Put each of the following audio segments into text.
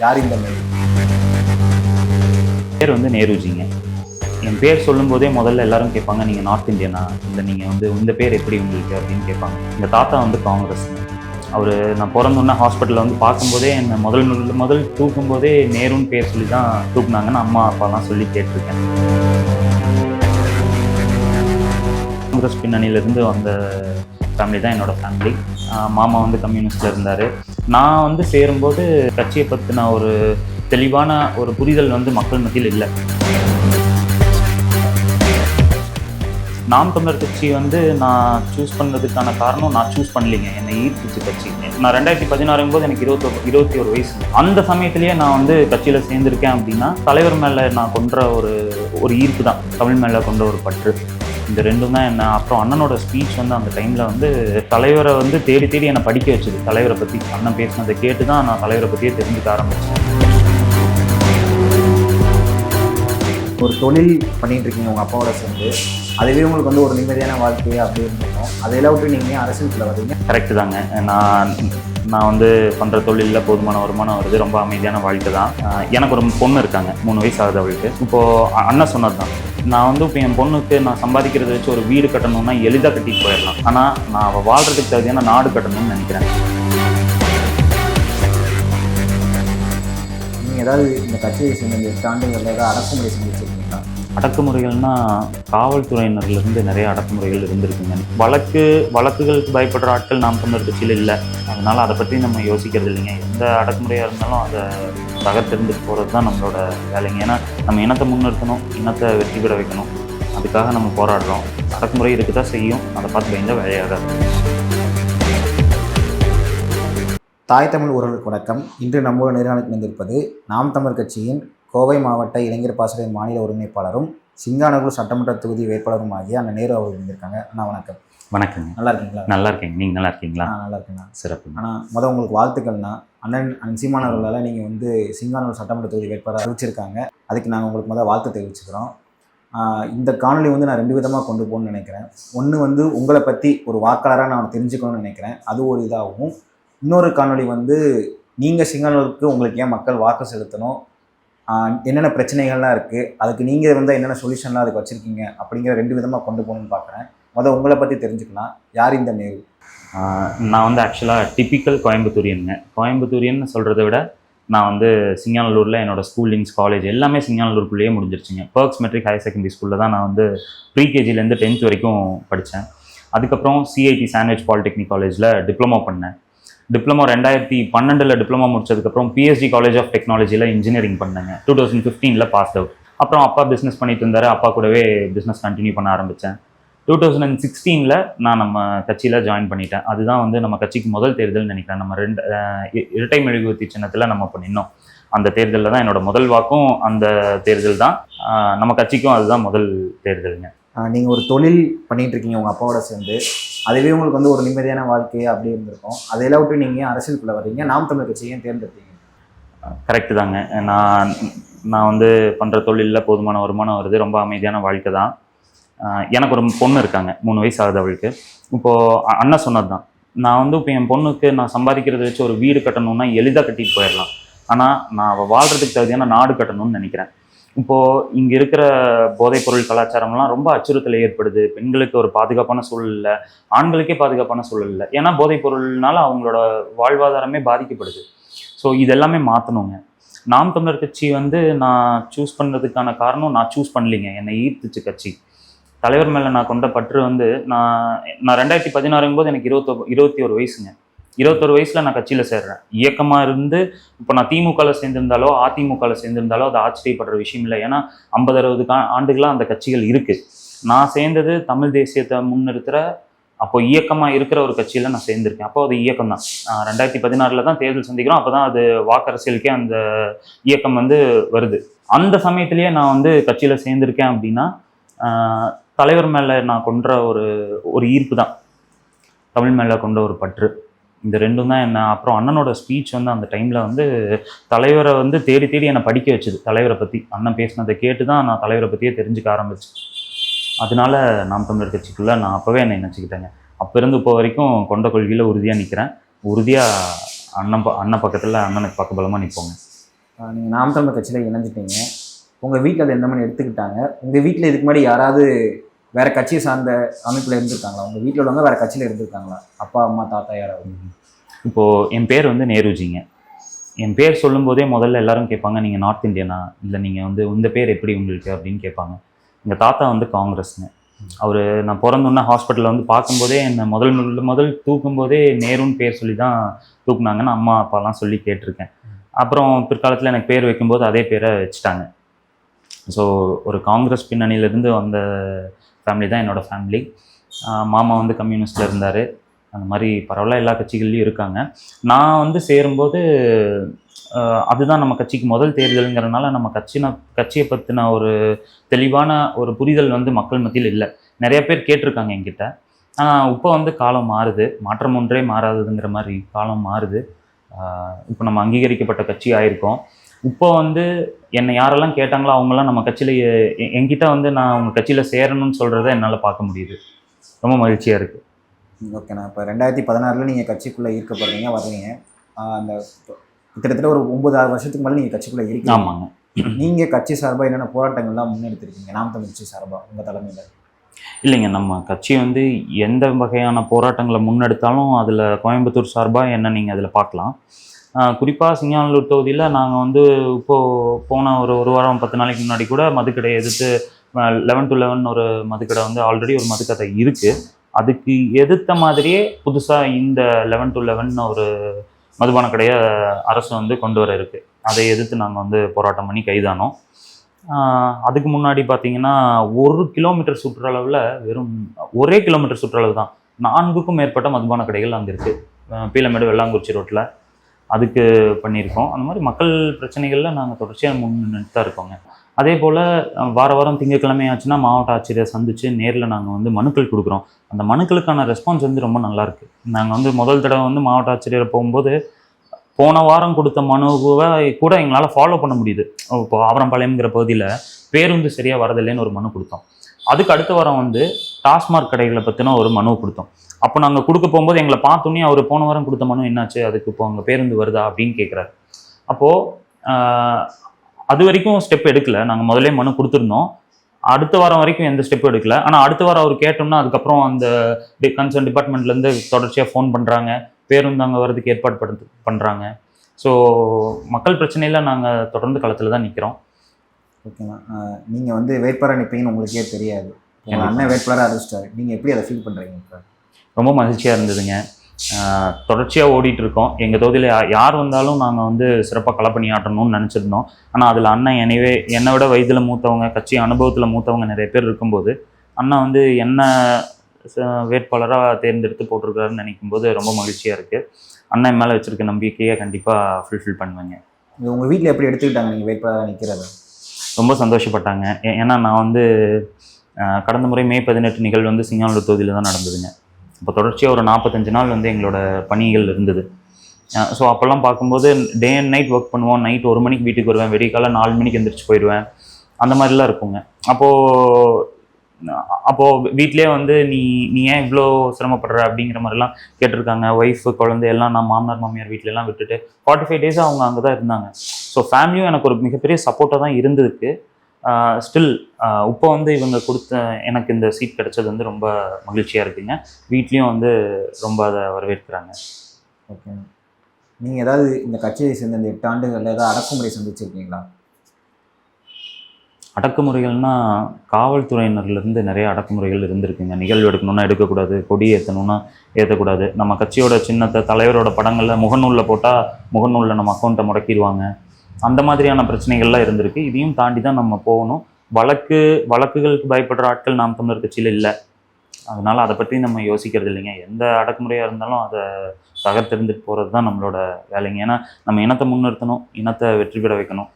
யார் இந்த பேர் வந்து நேருஜிங்க. என் பேர் சொல்லும்போதே முதல்ல எல்லாரும் கேட்பாங்க நீங்கள் நார்த் இந்தியனா? இல்லை நீங்கள் வந்து இந்த பேர் எப்படி உங்களுக்கு? அப்படின்னு கேட்பாங்க. எங்கள் தாத்தா வந்து காங்கிரஸ். அவர் நான் பிறந்தோன்னே ஹாஸ்பிட்டலில் வந்து பார்க்கும்போதே என்னை முதல் முதல் முதல் தூக்கும்போதே நேருன்னு பேர் சொல்லி தான் தூக்குனாங்கன்னு அம்மா அப்பாலாம் சொல்லி கேட்டிருக்கேன். காங்கிரஸ் பின்னணியிலேருந்து வந்த ஃபேமிலி தான் என்னோட ஃபேமிலி மாமா வந்து கம்யூனிஸ்டில் இருந்தார். நான் வந்து சேரும்போது கட்சியை பற்றின ஒரு தெளிவான ஒரு புரிதல் வந்து மக்கள் மத்தியில் இல்லை. நாம் தமிழர் கட்சி வந்து நான் சூஸ் பண்ணதுக்கான காரணம் நான் சூஸ் பண்ணலைங்க. என்னை ஈர்த்துச்சு கட்சி. நான் ரெண்டாயிரத்தி பதினாறும் போது எனக்கு இருபத்தி இருபத்தி ஒரு வயசு. அந்த சமயத்திலேயே நான் வந்து கட்சியில் சேர்ந்திருக்கேன் அப்படின்னா தலைவர் மேலே நான் கொன்ற ஒரு ஒரு ஈர்ப்பு தான். தமிழ் மேலே கொண்ட ஒரு பற்று. இந்த ரெண்டும் தான் என்ன. அப்புறம் அண்ணனோட ஸ்பீச் வந்து அந்த டைமில் வந்து தலைவரை வந்து தேடி தேடி என்னை படிக்க வச்சது. தலைவரை பற்றி அண்ணன் பேசினதை கேட்டு தான் நான் தலைவரை பற்றியே தெரிஞ்சுக்க ஆரம்பித்தேன் ஒரு தொழில் பண்ணிட்டு இருக்கீங்க உங்கள் அப்பாவோட சேர்ந்து. அதுவே உங்களுக்கு வந்து ஒரு நிம்மதியான வாழ்க்கை அப்படின்னு அதையெல்லாம் விட்டு நீங்கள் அரசியலுக்குள்ள வரீங்க கரெக்டு தாங்க. நான் நான் வந்து பண்ணுற தொழிலில் போதுமான வருமானம் வருது ரொம்ப அமைதியான வாழ்க்கை தான். எனக்கு ஒரு பொண்ணு இருக்காங்க. மூணு வயசு ஆகுது அவளுக்கு. இப்போது அண்ணன் சொன்னது தான் நான் வந்து இப்போ என் பொண்ணுக்கு நான் சம்பாதிக்கிறத வச்சு ஒரு வீடு கட்டணும்னா எளிதாக கட்டிட்டு போயிடலாம். ஆனால் நான் அவள் வாழ்கிறதுக்கு தகுதியான நாடு கட்டணும்னு நினைக்கிறேன். நீங்கள் ஏதாவது இந்த கட்சியை சேர்ந்த ஆண்டுகளில் ஏதாவது அடக்குமுறை செஞ்சுருக்கீங்களா? அடக்குமுறைகள்னா காவல்துறையினர்லேருந்து நிறைய அடக்குமுறைகள் இருந்திருக்குங்க வழக்கு வழக்குகளுக்கு பயப்படுற ஆட்கள் நாம் தமிழர் கட்சியில் இல்லை. அதனால் அதை பற்றி நம்ம யோசிக்கிறது இல்லைங்க. எந்த அடக்குமுறையாக இருந்தாலும் அதை தகர்த்தெறிந்து போகிறது தான் நம்மளோட வேலைங்க. ஏன்னா நம்ம இனத்தை முன்னிறுத்தணும் இனத்தை வெற்றி பெற வைக்கணும். அதுக்காக நம்ம போராடுறோம். அடக்குமுறை இருக்க தான் செய்யும். அதை பார்த்து பயந்த வேலையாகாது தாய் தமிழ் உறவுக்கு வணக்கம். இன்று நம்மளோட நேர்காணல் இணைந்திருப்பது நாம் தமிழ் கட்சியின் கோவை மாவட்ட இளைஞர் பாசறையின் மாநில ஒருங்கிணைப்பாளரும் சிங்கானூர் சட்டமன்ற தொகுதி வேட்பாளரும் ஆகிய அந்த நேரு அவர்கள் இருந்திருக்காங்க அண்ணா வணக்கம். வணக்கங்க. நல்லா இருக்கீங்களா? நல்லா இருக்கேங்க. நீங்கள் நல்லா இருக்கீங்களா? நல்லா இருக்கேண்ணா சிறப்புங்க. ஆனால் முதல் உங்களுக்கு வாழ்த்துக்கள்னா அண்ணன் அண்ணன் சீமான் அவர்களால் நீங்கள் வந்து சிங்கானூர் சட்டமன்ற தொகுதி வேட்பாளர் அறிவிச்சிருக்காங்க. அதுக்கு நாங்கள் உங்களுக்கு முதல் வாழ்த்து தெரிவிச்சுக்கிறோம். இந்த காணொளி வந்து நான் ரெண்டு விதமாக கொண்டு போகணும்னு நினைக்கிறேன். ஒன்று வந்து உங்களை பற்றி ஒரு வாக்காளராக நான் தெரிஞ்சுக்கணும்னு நினைக்கிறேன். அது ஒரு இதாகவும் இன்னொரு காணொளி வந்து நீங்கள் சிங்கானூருக்கு உங்களுக்கு ஏன் மக்கள் வாக்கு செலுத்தணும்? என்னென்ன பிரச்சனைகள்லாம் இருக்குது அதுக்கு நீங்கள் வந்து என்னென்ன சொல்யூஷன்லாம் அதுக்கு வச்சுருக்கீங்க? அப்படிங்கிற ரெண்டு விதமாக கொண்டு போகணும்னு பார்க்குறேன் முதல் உங்களை பற்றி தெரிஞ்சுக்கலாம். யார் இந்த நேரு? நான் வந்து ஆக்சுவலாக டிப்பிக்கல் கோயம்புத்தூரியனுங்க. கோயம்புத்தூரியன்னு சொல்கிறத விட நான் வந்து சிங்கானல்லூரில் என்னோட ஸ்கூலிங்ஸ் காலேஜ் எல்லாமே சிங்கானல்லூருக்குள்ளேயே முடிஞ்சிருச்சுங்க. பர்க்ஸ் மெட்ரிக் ஹையர் செகண்டரி ஸ்கூலில் தான் நான் வந்து ப்ரீகேஜிலேருந்து டென்த் வரைக்கும் படித்தேன் அதுக்கப்புறம் சிஐடி சாண்ட்விச் பாலிடெக்னிக் காலேஜில் டிப்ளமோ பண்ணேன். டிப்ளமோ ரெண்டாயிரத்தி பன்னெண்டில் டிப்ளமோ முடிச்சதுக்கப்புறம் பிஎஸ்டி காலேஜ் ஆஃப் டெக்னாலஜியில் இன்ஜினியரிங் பண்ணேங்க. டூ தௌசண்ட் ஃபிஃப்டீனில் பாஸ் அவுட் அப்புறம் அப்பா பிஸ்னஸ் பண்ணிட்டு இருந்தார். அப்பா கூடவே பிஸ்னஸ் கண்டினியூ பண்ண ஆரம்பித்தேன் டூ தௌசண்ட் அண்ட் சிக்ஸ்டீனில் நான் நம்ம கட்சியில் ஜாயின் பண்ணிட்டேன். அதுதான் வந்து நம்ம கட்சிக்கு முதல் தேர்தல் நினைக்கிறேன். நம்ம ரெண்டு இ- இரட்டை மெழுகுவர்த்தி சின்னத்தில் நம்ம பண்ணினோம் அந்த தேர்தலில் தான் என்னோட முதல் வாக்கும் அந்த தேர்தல் தான். நம்ம கட்சிக்கும் அதுதான் முதல் தேர்தலுங்க. நீங்கள் ஒரு தொழில் பண்ணிகிட்டு இருக்கீங்க உங்கள் அப்பாவோட சேர்ந்து. அதுவே உங்களுக்கு வந்து ஒரு நிம்மதியான வாழ்க்கை அப்படி இருந்திருக்கும். அதையெல்லாம் விட்டு நீங்கள் ஏன் அரசியலுக்குள்ள வர்றீங்க? நாம் தமிழ் கட்சியை தேர்ந்தெடுத்தீங்க? கரெக்டு தாங்க. நான் நான் வந்து பண்ணுற தொழிலில் போதுமான வருமானம் வருது. ரொம்ப அமைதியான வாழ்க்கை தான். எனக்கு ஒரு பொண்ணு இருக்காங்க. மூணு வயசு ஆகுது அவளுக்கு. இப்போது அண்ணன் சொன்னது தான். நான் வந்து இப்போ என் பொண்ணுக்கு நான் சம்பாதிக்கிறத வச்சு ஒரு வீடு கட்டணும்னா எளிதாக கட்டிட்டு போயிடலாம். ஆனால் நான் அவள் வாழ்கிறதுக்கு தகுதியான நாடு கட்டணும்னு நினைக்கிறேன். இப்போது இங்கே இருக்கிற போதைப்பொருள் கலாச்சாரம்லாம் ரொம்ப அச்சுறுத்தலை ஏற்படுது. பெண்களுக்கு ஒரு பாதுகாப்பான சூழல் இல்லை ஆண்களுக்கே பாதுகாப்பான சூழல் இல்லை ஏன்னா போதைப்பொருள்னால அவங்களோட வாழ்வாதாரமே பாதிக்கப்படுது. ஸோ இதெல்லாமே மாற்றணுங்க நாம் தமிழர் கட்சி வந்து நான் சூஸ் பண்ணுறதுக்கான காரணம் நான் சூஸ் பண்ணலைங்க. என்னை ஈர்த்துச்சு கட்சி. தலைவர் மேலே நான் கொண்ட பற்று வந்து நான் நான் ரெண்டாயிரத்தி பதினாறுங்கும் போது எனக்கு இருபத்தொ இருபத்தி ஒரு வயசுங்க. இருபத்தொரு வயசில் நான் கட்சியில் சேர்றேன். இயக்கமாக இருந்து இப்போ நான் திமுகவில் சேர்ந்திருந்தாலோ அதிமுகவில் சேர்ந்திருந்தாலோ அது ஆச்சரியப்படுற விஷயம் இல்லை. ஏன்னா ஐம்பது அறுபது கா ஆண்டுகளாக அந்த கட்சிகள் இருக்குது நான் சேர்ந்தது தமிழ் தேசியத்தை முன்னிறுத்துகிற அப்போ இயக்கமாக இருக்கிற ஒரு கட்சியில் நான் சேர்ந்திருக்கேன். அப்போ அது இயக்கம் தான். ரெண்டாயிரத்தி பதினாறில் தான் தேர்தல் சந்திக்கிறோம். அப்போ தான் அது வாக்கரசியலுக்கே அந்த இயக்கம் வந்து வருது. அந்த சமயத்திலேயே நான் வந்து கட்சியில் சேர்ந்திருக்கேன் அப்படின்னா தலைவர் மேலே நான் கொன்ற ஒரு ஒரு ஈர்ப்பு தான். தமிழ் மேலே கொண்ட ஒரு பற்று. இந்த ரெண்டும் தான் என்ன? அப்புறம் அண்ணனோட ஸ்பீச் வந்து அந்த டைமில் வந்து தலைவரை வந்து தேடி தேடி என்னை படிக்க வச்சுது தலைவரை பற்றி அண்ணன் பேசினதை கேட்டு தான் நான் தலைவரை பற்றியே தெரிஞ்சுக்க ஆரம்பிச்சேன். அதனால நாம் தமிழர் கட்சிக்குள்ளே நான் அப்போவே என்னை நினச்சிக்கிட்டேங்க. அப்போ இருந்து இப்போ வரைக்கும் கொண்ட கொள்கையில் உறுதியாக நிற்கிறேன் உறுதியாக அண்ணன் ப- அண்ணன் பக்கத்தில் அண்ணனுக்கு பக்கபலமாக நிற்போங்க நீங்கள் நாம் தமிழர் கட்சியில் இணைஞ்சிட்டீங்க. உங்கள் வீட்டில் அதை எந்த மாதிரி எடுத்துக்கிட்டாங்க? உங்கள் வீட்டில் இதுக்கு முன்னாடி யாராவது வேற கட்சியை சார்ந்த அமைப்பில் இருந்திருக்காங்களா? உங்கள் வீட்டில் உள்ளவங்க வேற கட்சியில் இருந்திருக்காங்களா? அப்பா அம்மா தாத்தா யாராவது? இப்போது என் பேர் வந்து நேருஜிங்க. என் பேர் சொல்லும்போதே முதல்ல எல்லாரும் கேட்பாங்க நீங்கள் நார்த் இந்தியனா இல்லை நீங்கள் வந்து இந்த பேர் எப்படி உங்களுக்கு அப்படின்னு கேட்பாங்க. எங்கள் தாத்தா வந்து காங்கிரஸ்ங்க. அவர் நான் பிறந்தோன்னே ஹாஸ்பிட்டலில் வந்து பார்க்கும்போதே என்னை முதல் முதல் முதல் தூக்கும்போதே நேருன்னு பேர் சொல்லி தான் தூக்குனாங்கன்னு அம்மா அப்பாலாம் சொல்லி கேட்டிருக்கேன். அப்புறம் பிற்காலத்தில் எனக்கு பேர் வைக்கும்போது அதே பேரை வச்சுட்டாங்க. ஸோ ஒரு காங்கிரஸ் பின்னணியிலேருந்து வந்த ஃபேமிலி தான் என்னோடய ஃபேமிலி மாமா வந்து கம்யூனிஸ்டில் இருந்தார். அந்த மாதிரி பரவாயில்ல எல்லா கட்சிகள்லையும் இருக்காங்க. நான் வந்து சேரும்போது அதுதான் நம்ம கட்சிக்கு முதல் தேர்தலுங்கிறனால நம்ம கட்சின கட்சியை பற்றின ஒரு தெளிவான ஒரு புரிதல் வந்து மக்கள் மத்தியில் இல்லை. நிறைய பேர் கேட்டிருக்காங்க என்கிட்ட. ஆனால் இப்போ வந்து காலம் மாறுது. மாற்றம் ஒன்றே மாறாததுங்கிற மாதிரி காலம் மாறுது. இப்போ நம்ம அங்கீகரிக்கப்பட்ட கட்சி ஆயிருக்கோம். இப்போ வந்து என்னை யாரெல்லாம் கேட்டாங்களோ அவங்கெல்லாம் நம்ம கட்சியில் என்கிட்ட வந்து நான் உங்கள் கட்சியில் சேரணும்னு சொல்கிறத என்னால் பார்க்க முடியுது. ரொம்ப மகிழ்ச்சியாக இருக்குது ஓகேண்ணா இப்போ ரெண்டாயிரத்தி பதினாறில் நீங்கள் கட்சிக்குள்ளே ஈர்க்கப்படுறீங்க வர்றீங்க. அந்த கிட்டத்தட்ட ஒரு ஒன்பது ஆறு வருஷத்துக்கு மேலே நீங்கள் கட்சிக்குள்ளே இருக்கீங்க. ஆமாங்க. நீங்கள் கட்சி சார்பாக என்னென்ன போராட்டங்கள்லாம் முன்னெடுத்திருக்கீங்க? நாம் தமிழ் கட்சி சார்பாக உங்கள் தலைமையில். இல்லைங்க நம்ம கட்சி வந்து எந்த வகையான போராட்டங்களை முன்னெடுத்தாலும் அதில் கோயம்புத்தூர் சார்பாக என்ன நீங்கள் அதில் பார்க்கலாம். குறிப்பாக சிங்கானூர் தொகுதியில் நாங்கள் வந்து இப்போது போன ஒரு ஒரு வாரம் பத்து நாளைக்கு முன்னாடி கூட மதுக்கடையை எதிர்த்து லெவன் டு லெவன் ஒரு மதுக்கடை வந்து ஆல்ரெடி ஒரு மதுக்கடை இருக்குது அதுக்கு எதிர்த்த மாதிரியே புதுசாக இந்த லெவன் டு லெவன் ஒரு மதுபான கடையை அரசு வந்து கொண்டு வர இருக்குது அதை எதிர்த்து நாங்கள் வந்து போராட்டம் பண்ணி கைதானோம். அதுக்கு முன்னாடி பார்த்தீங்கன்னா ஒரு கிலோமீட்டர் சுற்றளவில் வெறும் ஒரே கிலோமீட்டர் சுற்றளவு தான். நான்குக்கும் மேற்பட்ட மதுபான கடைகள் அங்கே இருக்குது பீலமேடு வெள்ளாங்குறிச்சி ரோட்டில் அதுக்கு பண்ணியிருக்கோம். அந்த மாதிரி மக்கள் பிரச்சனைகளில் நாங்கள் தொடர்ச்சியாக முன்னிட்டு தான் இருக்கோங்க. அதே போல் வார வாரம் திங்கட்கிழமை ஆச்சுன்னா மாவட்ட ஆட்சியரை சந்தித்து நேரில் நாங்கள் வந்து மனுக்கள் கொடுக்குறோம். அந்த மனுக்களுக்கான ரெஸ்பான்ஸ் வந்து ரொம்ப நல்லாயிருக்கு நாங்கள் வந்து முதல் தடவை வந்து மாவட்ட ஆட்சியரை போகும்போது போன வாரம் கொடுத்த மனுவை கூட எங்களால் ஃபாலோ பண்ண முடியுது. இப்போ ஆவரம்பாளையம்ங்கிற பகுதியில் பேருந்து சரியாக வரதில்லைன்னு ஒரு மனு கொடுத்தோம். அதுக்கு அடுத்த வாரம் வந்து டாஸ்மாக் கடைகளை பற்றின ஒரு மனு கொடுத்தோம். அப்போ நாங்கள் கொடுக்க போகும்போது எங்களை பார்த்தோன்னே அவர் போன வாரம் கொடுத்த மனு என்னாச்சு? அதுக்கு இப்போ அங்கே பேருந்து வருதா? அப்படின்னு கேட்குறாரு அப்போது அது வரைக்கும் ஸ்டெப் எடுக்கல. நாங்கள் முதல்ல மனு கொடுத்துருந்தோம். அடுத்த வாரம் வரைக்கும் எந்த ஸ்டெப்பும் எடுக்கல. ஆனால் அடுத்த வாரம் அவர் கேட்டோம்னா அதுக்கப்புறம் அந்த கன்சர்ன் டிபார்ட்மெண்ட்லேருந்து தொடர்ச்சியாக ஃபோன் பண்ணுறாங்க பேருந்து அங்கே வர்றதுக்கு ஏற்பாடு படுத்து பண்ணுறாங்க ஸோ மக்கள் பிரச்சனையில் நாங்கள் தொடர்ந்து களத்தில் தான் நிற்கிறோம் ஓகேண்ணா நீங்கள் வந்து வேட்பாளர் நிற்பீங்கன்னு உங்களுக்கே தெரியாது. உங்கள் அண்ணன் வேட்பாளராக அறிவிச்சிட்டாரு நீங்கள் எப்படி அதை ஃபீல் பண்ணுறீங்க இப்போ? ரொம்ப மகிழ்ச்சியாக இருந்ததுங்க. தொடர்ச்சியாக ஓடிட்டு இருக்கோம் எங்கள் தொகுதியில் யார் வந்தாலும் நாங்கள் வந்து சிறப்பாக களப்பணி ஆட்டணும்னு நினச்சிருந்தோம். ஆனால் அதில் அண்ணன் என்னைவே என்னை விட வயதில் மூத்தவங்க கட்சி அனுபவத்தில் மூத்தவங்க நிறைய பேர் இருக்கும்போது அண்ணா வந்து என்ன வேட்பாளராக தேர்ந்தெடுத்து போட்டிருக்காருன்னு நினைக்கும்போது ரொம்ப மகிழ்ச்சியாக இருக்குது அண்ணன் மேலே வச்சுருக்க நம்பிக்கையை கண்டிப்பாக ஃபுல்ஃபில் பண்ணுவேங்க. இது உங்கள் வீட்டில் எப்படி எடுத்துக்கிட்டாங்க நீங்கள் வேட்பாளராக நிற்கிறத ரொம்ப சந்தோஷப்பட்டாங்க. ஏன்னா நான் வந்து கடந்த முறை மே பதினெட்டு நிகழ்வு வந்து சிங்கானூர் தொகுதியில் தான் நடந்ததுங்க. இப்போ தொடர்ச்சியாக ஒரு நாற்பத்தஞ்சு நாள் வந்து எங்களோட பணிகள் இருந்தது. ஸோ அப்போல்லாம் பார்க்கும்போது டே அண்ட் நைட் ஒர்க் பண்ணுவோம். நைட் ஒரு மணிக்கு வீட்டுக்கு வருவேன். வெடிய காலை நாலு மணிக்கு எந்திரிச்சு போயிடுவேன். அந்த மாதிரிலாம் இருக்குங்க. அப்போது அப்போது வீட்டிலே வந்து நீ நீ ஏன் இவ்வளோ சிரமப்படுற? அப்படிங்கிற மாதிரிலாம் கேட்டிருக்காங்க. ஒய்ஃபு குழந்தை எல்லாம் நான் மாமனார் மாமியார் வீட்டிலலாம் விட்டுட்டு ஃபார்ட்டி ஃபைவ் டேஸ் அவங்க அங்கே தான் இருந்தாங்க. ஸோ ஃபேமிலியும் எனக்கு ஒரு மிகப்பெரிய சப்போர்ட்டாக தான் இருந்ததுக்கு ஸ்டில் இப்போ வந்து இவங்க கொடுத்த எனக்கு இந்த சீட் கிடைச்சது வந்து ரொம்ப மகிழ்ச்சியாக இருக்குங்க. வீட்லேயும் வந்து ரொம்ப அதை வரவேற்கிறாங்க. ஓகே நீங்கள் ஏதாவது இந்த கட்சியை சேர்ந்த இந்த எட்டு ஆண்டுகளில் ஏதாவது அடக்குமுறை சந்திச்சிருக்கீங்களா? அடக்குமுறைகள்னா காவல்துறையினர்லேருந்து நிறைய அடக்குமுறைகள் இருந்திருக்குங்க. நிகழ்வு எடுக்கணும்னா எடுக்கக்கூடாது கொடி ஏற்றணும்னா ஏற்றக்கூடாது நம்ம கட்சியோட சின்னத்தை தலைவரோட படங்களில் முகநூலில் போட்டால் முகநூலில் நம்ம அக்கௌண்ட்டை முடக்கிடுவாங்க. அந்த மாதிரியான பிரச்சனைகள்லாம் இருந்திருக்கு. இதையும் தாண்டி தான் நம்ம போகணும். வழக்கு வழக்குகளுக்கு பயப்படுற ஆட்கள் நாம் தமிழர் கட்சியில் இல்லை. அதனால அதை பற்றி நம்ம யோசிக்கிறது இல்லைங்க. எந்த அடக்குமுறையாக இருந்தாலும் அதை தகர்த்தெறிந்துட்டு போகிறது தான் நம்மளோட வேலைங்க. ஏன்னா நம்ம இனத்தை முன்னிறுத்தணும் இனத்தை வெற்றி பெற வைக்கணும்.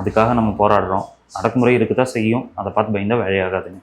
அதுக்காக நம்ம போராடுறோம். அடக்குமுறை இருக்க தான் செய்யும் அதை பார்த்து பயந்தால் வேலையாகாதுங்க.